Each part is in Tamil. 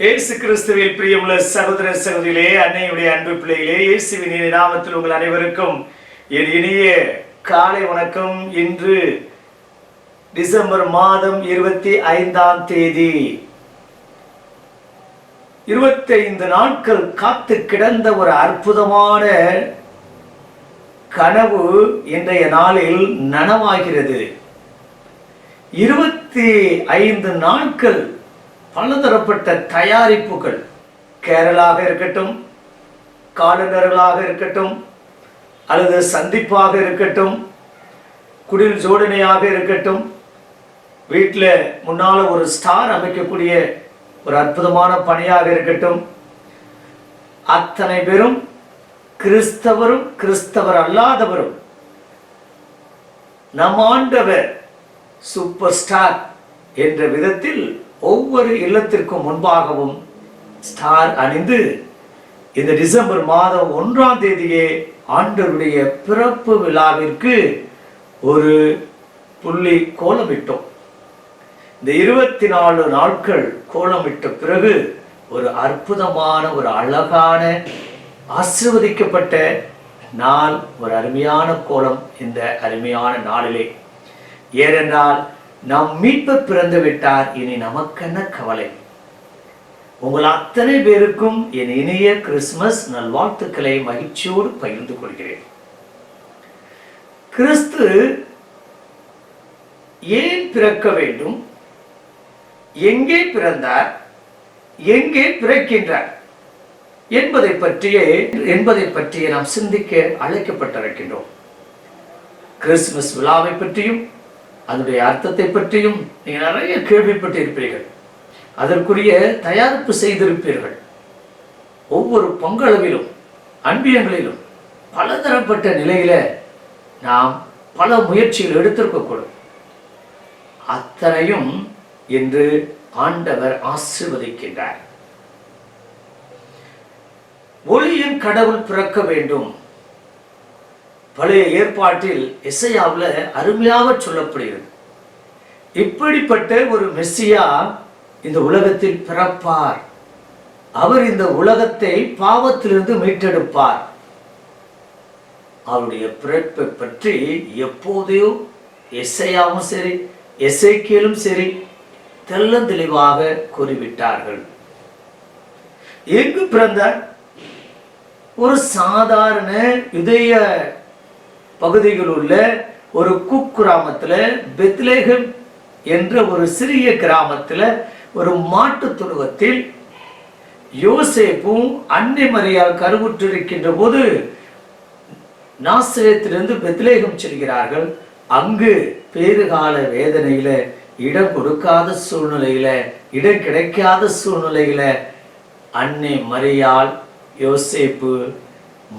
இயேசு கிறிஸ்துவில் பிரியமுள்ள சகோதர சகோதரிகளே அன்னையுடைய அன்பு பிள்ளைகளே இயேசுவின் நாமத்தில் உங்கள் அனைவருக்கும் என் இனிய காலை வணக்கம். இன்று டிசம்பர் மாதம் இருபத்தி ஐந்தாம் தேதி. இருபத்தைந்து நாட்கள் காத்து கிடந்த ஒரு அற்புதமான கனவு இன்றைய நாளில் நனவாகிறது. இருபத்தி ஐந்து நாட்கள் பலதரப்பட்ட தயாரிப்புகள் கேரளாக இருக்கட்டும் காலண்டர்களாக இருக்கட்டும் அல்லது சந்திப்பாக இருக்கட்டும் குடில் ஜோடனையாக இருக்கட்டும் வீட்டில் முன்னால் ஒரு ஸ்டார் அமைக்கக்கூடிய ஒரு அற்புதமான பணியாக இருக்கட்டும். அத்தனை பேரும் கிறிஸ்தவரும் கிறிஸ்தவர் அல்லாதவரும் நம் ஆண்டவர் சூப்பர் ஸ்டார் என்ற விதத்தில் ஒவ்வொரு இல்லத்திற்கும் முன்பாகவும் ஸ்டார் அணிந்து இந்த டிசம்பர் மாதம் ஒன்றாம் தேதியே ஆண்டருடைய பிறப்பு விழாவிற்கு ஒரு புள்ளி கோலமிட்டோம். இந்த இருபத்தி நாலு நாட்கள் கோலமிட்ட பிறகு ஒரு அற்புதமான ஒரு அழகான ஆசிர்வதிக்கப்பட்ட நாள் ஒரு அருமையான கோலம் இந்த அருமையான நாளிலே. ஏனென்றால் நாம் மீட்பர் பிறந்து விட்டார் இனி நமக்கென்ன கவலை? உங்கள் அத்தனை பேருக்கும் என் இனிய கிறிஸ்துமஸ் நல்வாழ்த்துக்களை மகிழ்ச்சியோடு பகிர்ந்து கொள்கிறேன். கிறிஸ்து ஏன் பிறக்க வேண்டும்? எங்கே பிறந்தார்? எங்கே பிறக்கின்றார்? என்பதை பற்றிய என்பதை பற்றிய நாம் சிந்திக்க அழைக்கப்பட்டிருக்கின்றோம். கிறிஸ்துமஸ் விழாவை பற்றியும் அதனுடைய அர்த்தத்தை பற்றியும் நீங்கள் நிறைய கேள்விப்பட்டிருப்பீர்கள். அதற்குரிய தயாரிப்பு செய்திருப்பீர்கள். ஒவ்வொரு பங்களவிலும் அன்பியங்களிலும் பலதரப்பட்ட நிலையில நாம் பல முயற்சிகள் எடுத்திருக்கக்கூடும். அத்தனையும் என்று ஆண்டவர் ஆசிர்வதிக்கின்றார். ஒளியின் கடவுள் பிறக்க வேண்டும். பழைய ஏற்பாட்டில் இசையாவில் அருமையாக சொல்லப்படுகிறது. இப்படிப்பட்ட ஒரு மெஸ்ஸியா இந்த உலகத்தில் பிறப்பார். அவர் இந்த உலகத்தை பாவத்திலிருந்து மீட்டெடுப்பார். அவருடைய பிறப்பை பற்றி எப்போதையோ எஸ்ஐயாவும் சரி எஸ்ஐக்கியலும் சரி தெள்ளந்தெளிவாக கூறிவிட்டார்கள். எங்கு பிறந்தார்? ஒரு சாதாரண இதய பகுதியில் உள்ள ஒரு குக்கிராமத்தில் பெத்லேகம் என்ற ஒரு சிறிய கிராமத்தில் ஒரு மாட்டு துருவத்தில் யோசேப்பும் அன்னை மரியால் கருவுற்றிருக்கின்ற போது நாசிரியத்திலிருந்து பெத்லேகம் செல்கிறார்கள். அங்கு பேறுகால வேதனையில இடம் கொடுக்காத சூழ்நிலையில இடம் கிடைக்காத சூழ்நிலையில அன்னை மரியாள் யோசேப்பு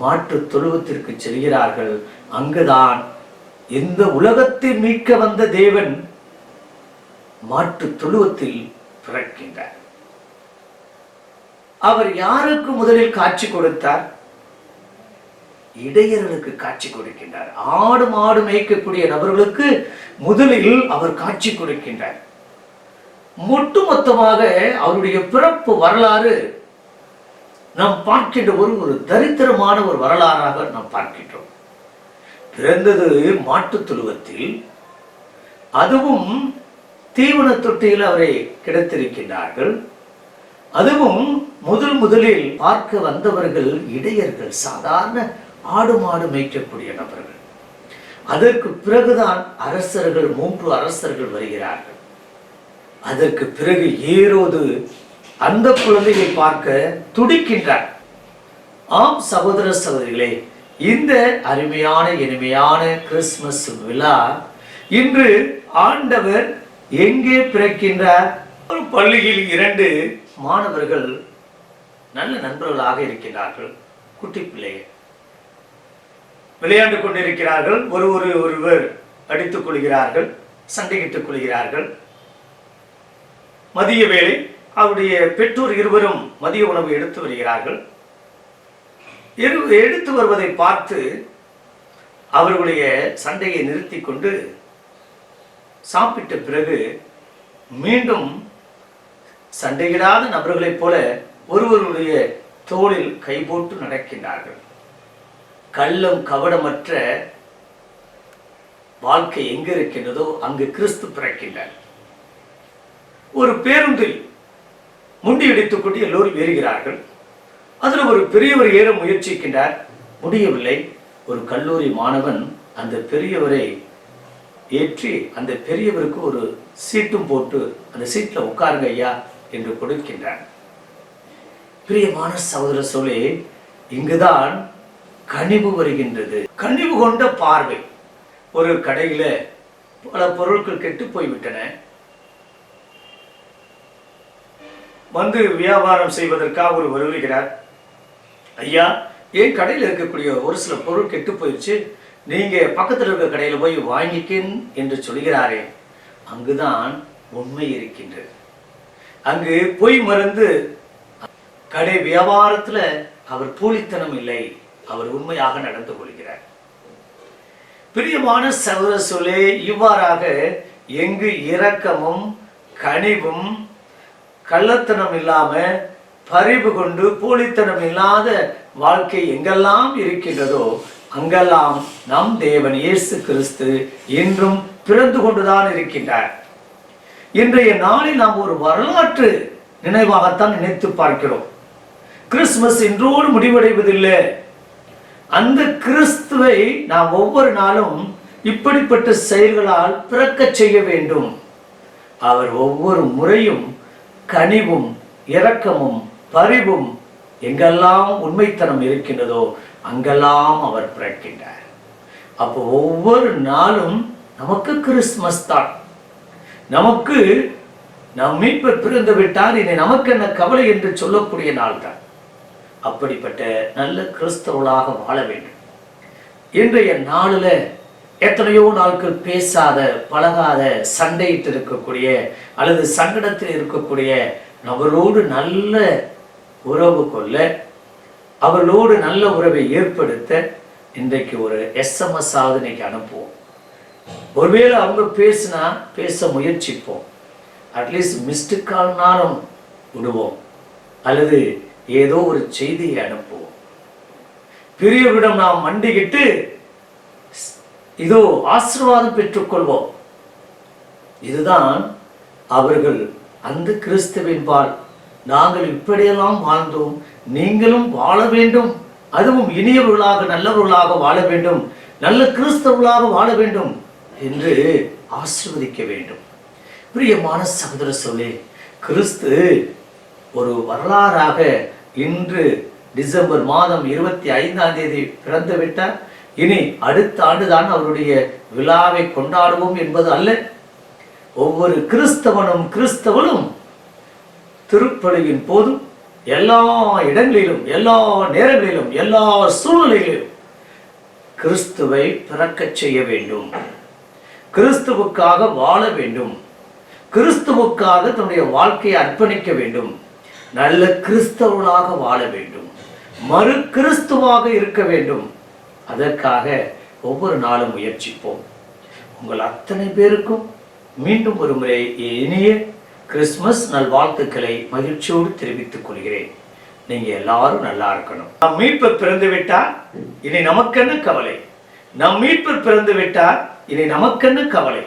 மாட்டுத் தொழுவத்திற்கு செல்கிறார்கள். அங்குதான் இந்த உலகத்தை மீட்க வந்த தேவன் மாட்டு தொழுவத்தில் பிறக்கின்றார். அவர் யாருக்கு முதலில் காட்சி கொடுத்தார்? இடையர்களுக்கு காட்சி கொடுக்கின்றார். ஆடு மாடு மேய்க்கக்கூடிய நபர்களுக்கு முதலில் அவர் காட்சி கொடுக்கின்றார். ஒட்டுமொத்தமாக அவருடைய பிறப்பு வரலாறு நாம் பார்க்கின்ற ஒரு ஒரு தரித்திரமான ஒரு வரலாறாக நாம் பார்க்கின்றோம். பிறந்தது மாட்டு துருவத்தில் அதுவும் தீவன தொட்டியில் அவரை கிடைத்திருக்கின்றார்கள். அதுவும் முதல் முதலில் பார்க்க வந்தவர்கள் இடையர்கள் சாதாரண ஆடு மாடு மேய்க்கக்கூடிய நபர்கள். அதற்கு பிறகுதான் அரசர்கள் மூன்று அரசர்கள் வருகிறார்கள். அதற்கு பிறகு ஏறோது அந்த குழந்தையை பார்க்க துடிக்கின்றார். ஆம் சகோதர சகோதரிகளே இந்த அருமையான இனிமையான கிறிஸ்துமஸ் விழா இன்று ஆண்டவர் எங்கே பிறக்கின்றார் ஒரு பள்ளியில் இரண்டு மாணவர்கள் நல்ல நண்பர்களாக இருக்கிறார்கள் குட்டி பிள்ளைகள் விளையாண்டு கொண்டிருக்கிறார்கள். ஒரு ஒரு ஒருவர் அடித்துக் கொள்கிறார்கள். சண்டையிட்டுக் கொள்கிறார்கள். மதிய வேளை அவருடைய பெற்றோர் இருவரும் மதிய உணவு எடுத்து வருகிறார்கள். எடுத்து வருவதை பார்த்து அவர்களுடைய சண்டையை நிறுத்தி கொண்டு சாப்பிட்ட பிறகு மீண்டும் சண்டையிடாத நபர்களைப் போல ஒருவருடைய தோளில் கை போட்டு நடக்கின்றார்கள். கள்ளம் கவடமற்ற வாழ்க்கை எங்கு இருக்கின்றதோ அங்கு கிறிஸ்து பிறக்கின்றார். ஒரு பேருந்தில் முண்டியடித்துக் கொண்டு எல்லோரும் ஏறுகிறார்கள். அதில் ஒரு பெரியவர் ஏற முயற்சிக்கின்றார். முடியவில்லை. ஒரு கல்லூரி மாணவன் அந்த பெரியவரை ஏற்றி அந்த பெரியவருக்கு ஒரு சீட்டும் போட்டு அந்த சீட்டில் உட்காருங்க ஐயா என்று கொடுக்கின்றார். பிரியமான சகோதர சொல்லே இங்குதான் கனிவு வருகின்றது. கனிவு கொண்ட பார்வை. ஒரு கடையில பல பொருட்கள் கெட்டு போய்விட்டன. வந்து வியாபாரம் செய்வதற்காக ஒரு வருகிறார். ஐயா என் கடையில் இருக்கக்கூடிய ஒரு சில பொருள் கெட்டு போயிடுச்சு நீங்க பக்கத்தில் இருக்கிற கடையில் போய் வாங்கிக்கின் என்று சொல்கிறாரே. அங்குதான் உண்மை இருக்கின்றது. அங்கு பொய் மருந்து கடை வியாபாரத்துல அவர் போலித்தனம் இல்லை. அவர் உண்மையாக நடந்து கொள்கிறார். பிரியமான சகோதர சொல்லே இவ்வாறாக எங்கு இரக்கமும் கனிவும் கள்ளத்தனம் இல்லாம பரிவு கொண்டு போலித்தனம் இல்லாத வாழ்க்கை எங்கெல்லாம் இருக்கின்றதோ அங்கெல்லாம் நம் தேவன் இயேசு கிறிஸ்து இன்றும் பிறந்து கொண்டுதான் இருக்கின்றார். இன்றைய நாளில் நாம் ஒரு வரலாற்று நினைவாகத்தான் நினைத்து பார்க்கிறோம். கிறிஸ்துமஸ் இன்றோடு முடிவடைவதில்லை. அந்த கிறிஸ்துவை நாம் ஒவ்வொரு நாளும் இப்படிப்பட்ட செயல்களால் பிறக்கச் செய்ய வேண்டும். அவர் ஒவ்வொரு முறையும் கனிவும் இரக்கமும் பரிவும் எங்கெல்லாம் உண்மைத்தனம் இருக்கின்றதோ அங்கெல்லாம் அவர் பிறக்கின்றார். அப்போ ஒவ்வொரு நாளும் நமக்கு கிறிஸ்துமஸ் தான். நமக்கு நம் மீட்பர் பிறந்து விட்டார் இனி நமக்கு என்ன கவலை என்று சொல்லக்கூடிய நாள் தான். அப்படிப்பட்ட நல்ல கிறிஸ்தவர்களாக வாழ வேண்டும். இன்றைய நாளில் எத்தனையோ நாட்கள் பேசாத பழகாத சண்டையிட்டு இருக்கக்கூடிய அல்லது சங்கடத்தில் இருக்கக்கூடிய நபரோடு நல்ல உறவு கொள்ள அவர்களோடு நல்ல உறவை ஏற்படுத்த இன்றைக்கு ஒரு எஸ்எம்எஸ் சாதனைக்கு அனுப்புவோம். ஒருவேளை அவங்க பேசினா பேச முயற்சிப்போம். அட்லீஸ்ட் மிஸ்டு கால்னாலும் விடுவோம் அல்லது ஏதோ ஒரு செய்தியை அனுப்புவோம். பெரியவரிடம் நாம் மண்டிக்கிட்டு இதோ ஆசீர்வாதம் பெற்றுக்கொள்வோம். இதுதான் அவர்கள் அந்த கிறிஸ்துவின் பால் நாங்கள் இப்படியெல்லாம் வாழ்ந்தோம். நீங்களும் வாழ வேண்டும். அதுவும் இனியவர்களாக நல்லவர்களாக வாழ வேண்டும். நல்ல கிறிஸ்தவர்களாக வாழ வேண்டும் என்று ஆசிர்வதிக்க வேண்டும். பிரியமான சகோதர சொல்லி கிறிஸ்து ஒரு வரலாறாக இன்று டிசம்பர் மாதம் இருபத்தி ஐந்தாம் தேதி பிறந்து விட்டார் இனி அடுத்த ஆண்டுதான் அவருடைய விழாவை கொண்டாடுவோம் என்பது அல்ல. ஒவ்வொரு கிறிஸ்தவனும் கிறிஸ்தவனும் திருப்பலியின் போதும் எல்லா இடங்களிலும் எல்லா நேரங்களிலும் எல்லா சூழ்நிலைகளிலும் கிறிஸ்துவை பிறக்கச் செய்ய வேண்டும். கிறிஸ்துவுக்காக வாழ வேண்டும். கிறிஸ்துவுக்காக தன்னுடைய வாழ்க்கையை அர்ப்பணிக்க வேண்டும். நல்ல கிறிஸ்தவனாக வாழ வேண்டும். மறு கிறிஸ்துவாக இருக்க வேண்டும். அதற்காக ஒவ்வொரு நாளும் முயற்சிப்போம். உங்கள் அத்தனை பேருக்கும் மீண்டும் ஒரு முறை இனிய கிறிஸ்துமஸ் நல்வாழ்த்துக்களை மகிழ்ச்சியோடு தெரிவித்துக் கொள்கிறேன். நீங்க எல்லாரும் நல்லா இருக்கணும். நம் மீட்பர் பிறந்து விட்டார் இனி நமக்கென்ன கவலை? நம் மீட்பர் பிறந்து விட்டார் இனி நமக்கென்ன கவலை?